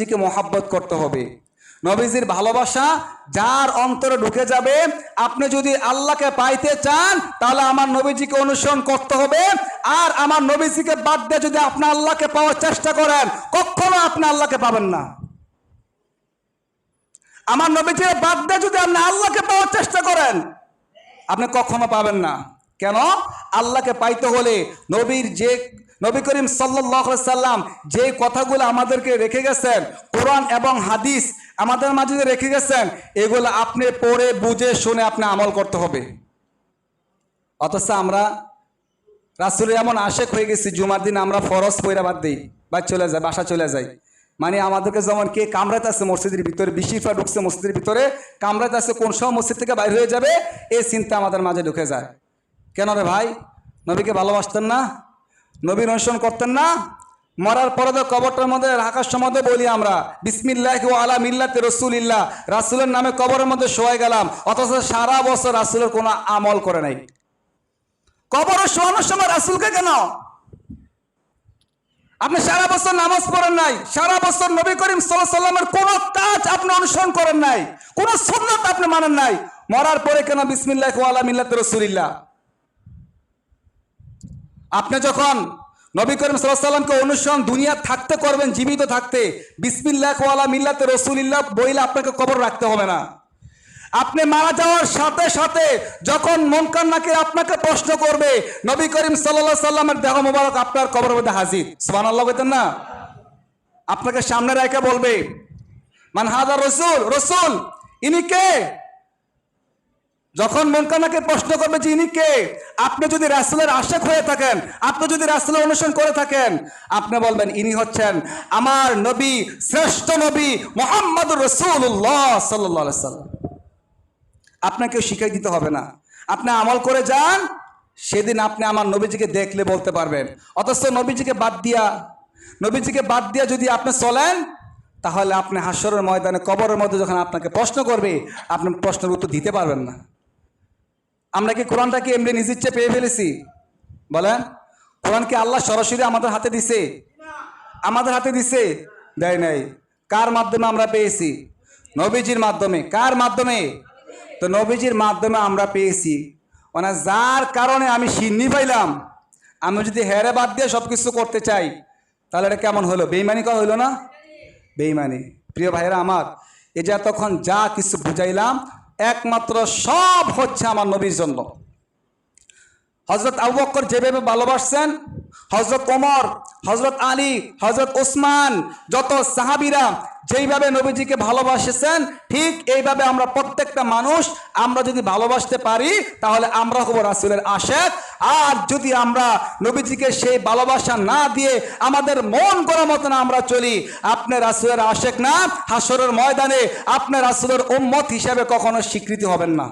নবীজিকে মোহাব্বত করতে হবে। নবীজির ভালোবাসা যার অন্তরে ঢুকে যাবে, আপনি যদি আল্লাহকে পাইতে চান, তাহলে আমার নবীজিকে অনুসরণ করতে হবে। আর আমার নবীজিকে বাদ দিয়ে যদি আপনি আল্লাহকে পাওয়ার চেষ্টা করেন, কখনো আপনি আল্লাহকে পাবেন না। আমার নবীজিকে বাদ দিয়ে যদি আপনি আল্লাহকে পাওয়ার চেষ্টা করেন, আপনি কখনো পাবেন না। কেন? আল্লাহকে পাইতে হলে নবীর যে নবী করিম সাল্লাহ সাল্লাম যে কথাগুলো আমাদেরকে রেখে গেছেন, কোরআন এবং হাদিস আমাদের মাঝে যে রেখে গেছেন, এগুলো আপনি পড়ে, বুঝে, শুনে আপনি আমল করতে হবে। অথচ আমরা রাসুলের এমন আশেক হয়ে গেছি, জুমার দিন আমরা ফরজ পয়রা বাদ দিই বা চলে যায় বাসা চলে যাই। মানে আমাদেরকে যেমন কে কামরাতে আছে মসজিদের ভিতরে বিশিফা ঢুকছে মসজিদের ভিতরে কামরাতে আছে কোন সময় মসজিদ থেকে বাইর হয়ে যাবে, এই চিন্তা আমাদের মাঝে ঢুকে যায়। কেন রে ভাই? নবীকে ভালোবাসতেন না? নবীর অনুসরণ করতেন না। মরার পরে তো কবরটার মধ্যে রাখার সময় বলি আমরা, বিসমিল্লাহ ও আলা মিল্লাতে রসুলিল্লাহ, রাসুলের নামে কবরের মধ্যে শোয়াই গেলাম, অথচ সারা বছর রাসুলের কোনো আমল করে নাই। কবরে শোয়ানোর সময় রাসুলকে কেন? আপনি সারা বছর নামাজ পড়েন নাই, সারা বছর নবী করিম সাল্লামের কোনো কাজ আপনি অনুসরণ করেন নাই, কোনো সুন্নত আপনি মানেন নাই। মরার পরে কেন বিসমিল্লাহ ওয়ালা মিল্লাতে রসুলিল্লাহ? আপনি যখন নবী করিম সাল্লাহ সাল্লামকে অনুসরণ দুনিয়া থাকতে করবেন, জীবিত থাকতে বিসমিল্লাহ ওয়ালা মিল্লাতে রসুলিল্লাহ বইলে আপনাকে কবর রাখতে হবে না। আপনি মারা যাওয়ার সাথে সাথে যখন মনকান নাকি আপনাকে প্রশ্ন করবে, নবী করিম সাল্লাহ সাল্লামের দেহ মোবারক আপনার কবরের মধ্যে হাজির। সোমান আল্লাহ বলতেন না? আপনাকে সামনে রেখে বলবে, মান হাজার রসুল রসুল, ইনি কে? যখন মনকানাকে প্রশ্ন করবে যে, ইনি কে? আপনি যদি রাসুলের আশেক হয়ে থাকেন, আপনি যদি রাসুলের অনুসরণ করে থাকেন, আপনি বলবেন, ইনি হচ্ছেন আমার নবী, শ্রেষ্ঠ নবী মোহাম্মদ রসুল্লাহ সাল্লাহ সাল্লাম। আপনাকে শিখাই দিতে হবে না। আপনি আমল করে যান, সেদিন আপনি আমার নবীজিকে দেখলে বলতে পারবেন। অথচ নবীজিকে বাদ দিয়া, নবীজিকে বাদ দিয়া যদি আপনি চলেন, তাহলে আপনি হাস্যরের ময়দানে, কবরের মধ্যে যখন আপনাকে প্রশ্ন করবে, আপনি প্রশ্নের উত্তর দিতে পারবেন না। আমরা কি কোরআনটাকে এমনি নিজের চেয়ে পেয়ে ফেলেছি? বলেন, কোরআনকে আল্লাহ সরাসরি আমাদের হাতে দিছে? আমাদের হাতে দিছে? দেয় নাই। কার মাধ্যমে আমরা পেয়েছি? নবীজির মাধ্যমে। কার মাধ্যমে? তো নবীজির মাধ্যমে আমরা পেয়েছি। মানে যার কারণে আমি সিন্নি পাইলাম। আমি যদি হেরে বাদ দিয়ে সব কিছু করতে চাই, তাহলে এটা কেমন হলো? বেইমানি করা হইল না? বেইমানি প্রিয় ভাইরা আমার এ যে তখন যা কিছু বুঝাইলাম একমাত্র সব হচ্ছে আমার নবীর জন্য। হজরত আবু যেভাবে ভালোবাসছেন হজরত ওমর হজরত আলী হজরত ওসমান, যত সাহাবিরা যেইভাবে নবীজিকে ভালোবাসেছেন, ঠিক এইভাবে আমরা প্রত্যেকটা মানুষ আমরা যদি ভালোবাসতে পারি, তাহলে আমরা হব রাসুলের আশেক আর যদি আমরা নবীজিকে সেই ভালোবাসা না দিয়ে আমাদের মন করার মতন আমরা চলি, আপনি রাসুলের আশেক না হাসরের ময়দানে আপনি রাসুলের উম্মত হিসাবে কখনো স্বীকৃতি হবেন না।